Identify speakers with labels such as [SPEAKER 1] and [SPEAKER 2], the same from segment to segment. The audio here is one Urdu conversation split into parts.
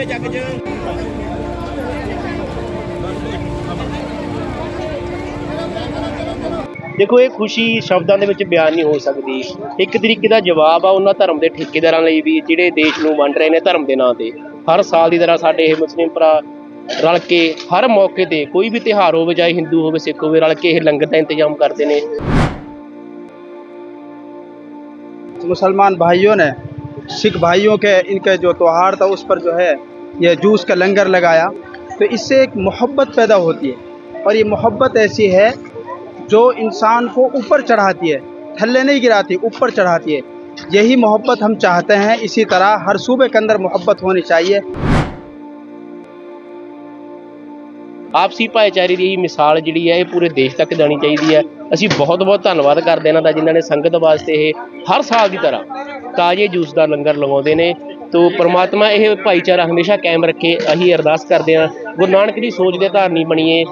[SPEAKER 1] ਉਰੇ ਜੱਗ 'ਚ ਦੇਖੋ ਇਹ ਖੁਸ਼ੀ ਸ਼ਬਦਾਂ ਦੇ ਵਿੱਚ ਬਿਆਨ ਨਹੀਂ ਹੋ ਸਕਦੀ ਇੱਕ ਤਰੀਕੇ ਦਾ ਜਵਾਬ ਆ ਉਹਨਾਂ ਧਰਮ ਦੇ ਠੇਕੇਦਾਰਾਂ ਲਈ ਵੀ ਜਿਹੜੇ ਦੇਸ਼ ਨੂੰ ਵੰਡ ਰਹੇ ਨੇ ਧਰਮ ਦੇ ਨਾਂ ਤੇ ਹਰ ਸਾਲ ਦੀ ਤਰ੍ਹਾਂ ਸਾਡੇ ਇਹ ਮੁਸਲਿਮ ਭਰਾ ਰਲ ਕੇ ਹਰ ਮੌਕੇ ਤੇ ਕੋਈ ਵੀ ਤਿਹਾਰ ਹੋਵੇ ਚਾਹੇ ਹਿੰਦੂ ਹੋਵੇ ਸਿੱਖ ਹੋਵੇ ਰਲ ਕੇ ਇਹ ਲੰਗਰ ਦਾ ਇੰਤਜ਼ਾਮ ਕਰਦੇ ਨੇ ਮੁਸਲਮਾਨ ਭਾਈਓ ਨੇ سکھ بھائیوں کے ان کے جو تہوار تھا اس پر جو ہے یہ جوس کا لنگر لگایا تو اس سے ایک محبت پیدا ہوتی ہے اور یہ محبت ایسی ہے جو انسان کو اوپر چڑھاتی ہے تھلے نہیں گراتی اوپر چڑھاتی ہے یہی محبت ہم چاہتے ہیں اسی طرح ہر صوبے کے اندر محبت ہونی چاہیے
[SPEAKER 2] آپسی بھائی چاری لی مثال جڑی ہے یہ پورے دیش تک دینی چاہیے اسی بہت بہت دھنواد کرتے ہیں جنہوں نے سنگت واسطے ہر سال کی طرح ਤਾਜ਼ੇ ਜੂਸ ਦਾ ਲੰਗਰ ਲਗਾਉਂਦੇ ਨੇ ਤੋ ਪ੍ਰਮਾਤਮਾ ਇਹ ਭਾਈਚਾਰਾ ਹਮੇਸ਼ਾ ਕਾਇਮ ਰੱਖੇ ਅਸੀਂ ਅਰਦਾਸ ਕਰਦੇ ਹਾਂ ਗੁਰੂ ਨਾਨਕ ਦੀ ਸੋਚ ਦੇ ਧਾਰਨੀ ਬਣੀਏ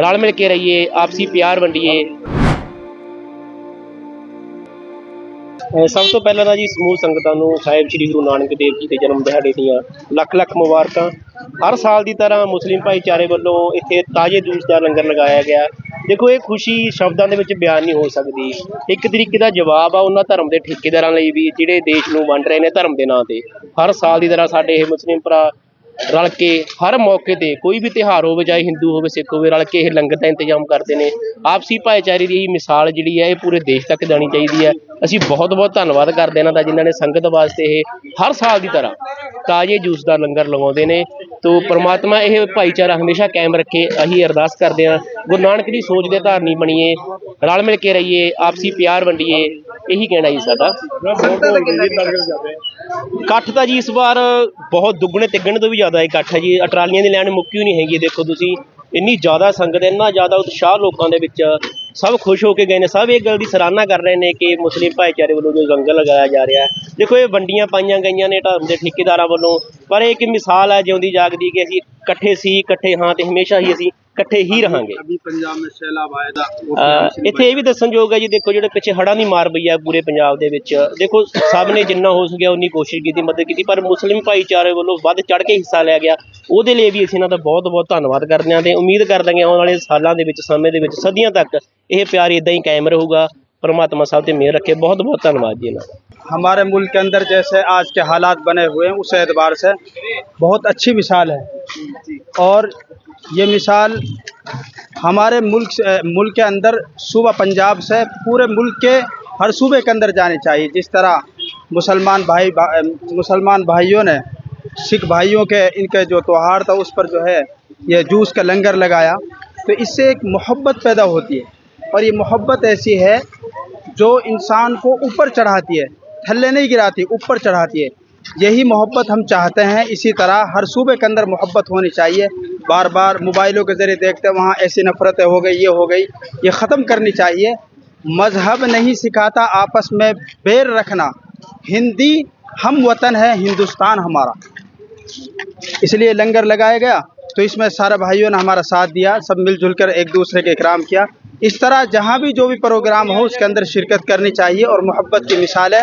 [SPEAKER 2] ਰਲ ਮਿਲ ਕੇ ਰਹੀਏ ਆਪਸੀ ਪਿਆਰ ਵੰਡੀਏ
[SPEAKER 1] ਸਭ ਤੋਂ ਪਹਿਲਾਂ ਤਾਂ ਜੀ ਸਮੂਹ ਸੰਗਤਾਂ ਨੂੰ ਸਾਹਿਬ ਸ੍ਰੀ ਗੁਰੂ ਨਾਨਕ ਦੇਵ ਜੀ ਦੇ ਜਨਮ ਦਿਹਾੜੇ ਦੀਆਂ ਲੱਖ ਲੱਖ ਮੁਬਾਰਕਾਂ ਹਰ ਸਾਲ ਦੀ ਤਰ੍ਹਾਂ ਮੁਸਲਿਮ ਭਾਈਚਾਰੇ ਵੱਲੋਂ ਇੱਥੇ ਤਾਜ਼ੇ ਜੂਸ ਦਾ ਲੰਗਰ ਲਗਾਇਆ ਗਿਆ ਦੇਖੋ ਇਹ ਖੁਸ਼ੀ ਸ਼ਬਦਾਂ ਦੇ ਵਿੱਚ ਬਿਆਨ ਨਹੀਂ ਹੋ ਸਕਦੀ ਇੱਕ ਤਰੀਕੇ ਦਾ ਜਵਾਬ ਆ ਉਹਨਾਂ ਧਰਮ ਦੇ ਠੇਕੇਦਾਰਾਂ ਲਈ ਵੀ ਜਿਹੜੇ ਦੇਸ਼ ਨੂੰ ਵੰਡ ਰਹੇ ਨੇ ਧਰਮ ਦੇ ਨਾਂ ਤੇ ਹਰ ਸਾਲ ਦੀ ਤਰ੍ਹਾਂ ਸਾਡੇ ਇਹ ਮੁਸਲਿਮ ਭਰਾ ਰਲ ਕੇ ਹਰ ਮੌਕੇ ਤੇ ਕੋਈ ਵੀ ਤਿਹਾਰ ਹੋਵੇ ਚਾਹੇ ਹਿੰਦੂ ਹੋਵੇ ਸਿੱਖ ਹੋਵੇ ਰਲ ਕੇ ਇਹ ਲੰਗਰ ਦਾ ਇੰਤਜ਼ਾਮ ਕਰਦੇ ਨੇ ਆਪਸੀ ਭਾਈਚਾਰੇ ਦੀ ਇਹ ਮਿਸਾਲ ਜਿਹੜੀ ਹੈ ਇਹ ਪੂਰੇ ਦੇਸ਼ ਤੱਕ ਜਾਣੀ ਚਾਹੀਦੀ ਹੈ ਅਸੀਂ ਬਹੁਤ ਬਹੁਤ ਧੰਨਵਾਦ ਕਰਦੇ ਇਹਨਾਂ ਦਾ ਜਿਨ੍ਹਾਂ ਨੇ ਸੰਗਤ ਵਾਸਤੇ ਇਹ ਹਰ ਸਾਲ ਦੀ ਤਰ੍ਹਾਂ ਤਾਜ਼ੇ ਜੂਸ ਦਾ ਲੰਗਰ ਲਗਾਉਂਦੇ ਨੇ ਤੋ ਪ੍ਰਮਾਤਮਾ ਇਹ ਭਾਈਚਾਰਾ ਹਮੇਸ਼ਾ ਕਾਇਮ ਰੱਖੇ ਅਸੀਂ ਅਰਦਾਸ ਕਰਦੇ ਹਾਂ ਗੁਰੂ ਨਾਨਕ ਦੀ ਸੋਚ ਦੇ ਧਾਰਨੀ ਬਣੀਏ ਰਲ ਮਿਲ ਕੇ ਰਹੀਏ ਆਪਸੀ ਪਿਆਰ ਵੰਡੀਏ ਇਹੀ ਕਹਿਣਾ ਜੀ ਸਾਡਾ
[SPEAKER 2] ਇਕੱਠ ਤਾਂ ਜੀ ਇਸ ਵਾਰ ਬਹੁਤ ਦੁੱਗਣੇ ਤਿੱਗਣੇ ਤੋਂ ਵੀ ਜ਼ਿਆਦਾ ਇਕੱਠ ਹੈ ਜੀ ਅਟਰਾਲੀਆਂ ਦੀ ਲੈਣ ਮੁੱਕੀ ਨਹੀਂ ਹੈਗੀ ਦੇਖੋ ਤੁਸੀਂ ਇੰਨੀ ਜ਼ਿਆਦਾ ਸੰਗਤ ਇੰਨਾ ਜ਼ਿਆਦਾ ਉਤਸ਼ਾਹ ਲੋਕਾਂ ਦੇ ਵਿੱਚ ਸਭ ਖੁਸ਼ ਹੋ ਕੇ ਗਏ ਨੇ ਸਭ ਇਹ ਗੱਲ ਦੀ ਸਰਾਹਨਾ ਕਰ ਰਹੇ ਨੇ ਕਿ ਮੁਸਲਿਮ ਭਾਈਚਾਰੇ ਵੱਲੋਂ ਜੋ ਰੰਗ ਲਗਾਇਆ ਜਾ ਰਿਹਾ ਹੈ ਦੇਖੋ ਇਹ ਵੰਡੀਆਂ ਪਾਈਆਂ ਗਈਆਂ ਨੇ ਧਰਮ ਦੇ ਠੇਕੇਦਾਰਾਂ ਵੱਲੋਂ ਪਰ ਇਹ ਇੱਕ ਮਿਸਾਲ ਹੈ ਜਿਉਂਦੀ ਜਾਗਦੀ ਕਿ ਅਸੀਂ ਇਕੱਠੇ ਸੀ ਇਕੱਠੇ ਹਾਂ ਤੇ ਹਮੇਸ਼ਾ ਹੀ ਅਸੀਂ ਇਕੱਠੇ ਹੀ ਰਹਾਂਗੇ
[SPEAKER 1] ਪੰਜਾਬ ਵਿੱਚ ਸੈਲਾਬ ਆਇਆ
[SPEAKER 2] ਦਾ ਇੱਥੇ ਇਹ ਵੀ ਦੱਸਣ ਯੋਗ ਹੈ ਜੀ ਦੇਖੋ ਜਿਹੜੇ ਪਿੱਛੇ ਹੜਾਂ ਦੀ ਮਾਰ ਪਈ ਹੈ ਪੂਰੇ ਪੰਜਾਬ ਦੇ ਵਿੱਚ ਦੇਖੋ ਸਭ ਨੇ ਜਿੰਨਾ ਹੋ ਸਕਿਆ ਉਨੀ ਕੋਸ਼ਿਸ਼ ਕੀਤੀ ਮਦਦ ਕੀਤੀ ਪਰ ਮੁਸਲਿਮ ਭਾਈਚਾਰੇ ਵੱਲੋਂ ਵੱਧ ਚੜ ਕੇ ਹਿੱਸਾ ਲਿਆ ਗਿਆ ਉਹਦੇ ਲਈ ਵੀ ਅਸੀਂ ਇਹਨਾਂ ਦਾ ਬਹੁਤ ਬਹੁਤ ਧੰਨਵਾਦ ਕਰਦੇ ਹਾਂ ਤੇ ਉਮੀਦ ਕਰਦੇ ਹਾਂ ਆਉਣ ਵਾਲੇ ਸਾਲਾਂ ਦੇ ਵਿੱਚ ਸਮੇਂ ਦੇ ਵਿੱਚ ਸਦੀਆਂ ਤੱਕ پیار پیاری دہی قائم امر گا پرماتما سعودی میں رکھے بہت بہت دھنواد
[SPEAKER 1] ہمارے ملک کے اندر جیسے آج کے حالات بنے ہوئے ہیں اس اعتبار سے بہت اچھی مثال ہے اور یہ مثال ہمارے ملک سے ملک کے اندر صوبہ پنجاب سے پورے ملک کے ہر صوبے کے اندر جانی چاہیے جس طرح مسلمان بھائی مسلمان بھائیوں نے سکھ بھائیوں کے ان کے جو تہوار تھا اس پر جو ہے یہ جوس کا لنگر لگایا تو اس سے ایک محبت پیدا ہوتی ہے اور یہ محبت ایسی ہے جو انسان کو اوپر چڑھاتی ہے تھلے نہیں گراتی اوپر چڑھاتی ہے یہی محبت ہم چاہتے ہیں اسی طرح ہر صوبے کے اندر محبت ہونی چاہیے بار بار موبائلوں کے ذریعے دیکھتے ہیں وہاں ایسی نفرتیں ہو گئی یہ ہو گئی یہ ختم کرنی چاہیے مذہب نہیں سکھاتا آپس میں بیر رکھنا ہندی ہم وطن ہے ہندوستان ہمارا اس لیے لنگر لگایا گیا تو اس میں سارے بھائیوں نے ہمارا ساتھ دیا سب مل جل کر ایک دوسرے کے اکرام کیا اس طرح جہاں بھی جو بھی پروگرام ہو اس کے اندر شرکت کرنی چاہیے اور محبت کی مثالیں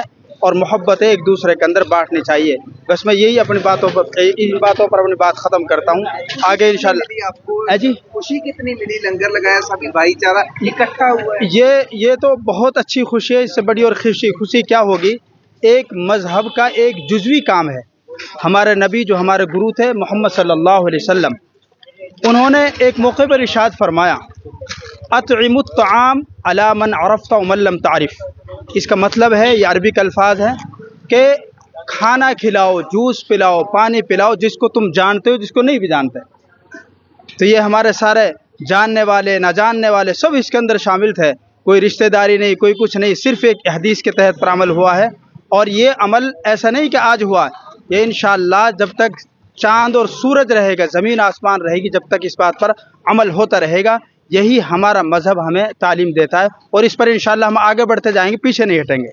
[SPEAKER 1] اور محبت ایک دوسرے کے اندر بانٹنی چاہیے بس میں یہی اپنی باتوں پر ان باتوں پر اپنی بات ختم کرتا ہوں آگے ان شاء
[SPEAKER 2] اللہ
[SPEAKER 1] یہ تو بہت اچھی خوشی ہے اس سے بڑی اور خوشی خوشی کیا ہوگی ایک مذہب کا ایک جزوی کام ہے ہمارے نبی جو ہمارے گرو تھے محمد صلی اللہ علیہ وسلم انہوں نے ایک موقع پر ارشاد فرمایا اطعم الطعام علی من عرفت و مللم اس کا مطلب ہے یہ عربی کا الفاظ ہے کہ کھانا کھلاؤ جوس پلاؤ پانی پلاؤ جس کو تم جانتے ہو جس کو نہیں بھی جانتے تو یہ ہمارے سارے جاننے والے نہ جاننے والے سب اس کے اندر شامل تھے کوئی رشتہ داری نہیں کوئی کچھ نہیں صرف ایک حدیث کے تحت پر عمل ہوا ہے اور یہ عمل ایسا نہیں کہ آج ہوا یہ انشاءاللہ جب تک چاند اور سورج رہے گا زمین آسمان رہے گی جب تک اس بات پر عمل ہوتا رہے گا یہی ہمارا مذہب ہمیں تعلیم دیتا ہے اور اس پر انشاءاللہ ہم آگے بڑھتے جائیں گے پیچھے نہیں ہٹیں گے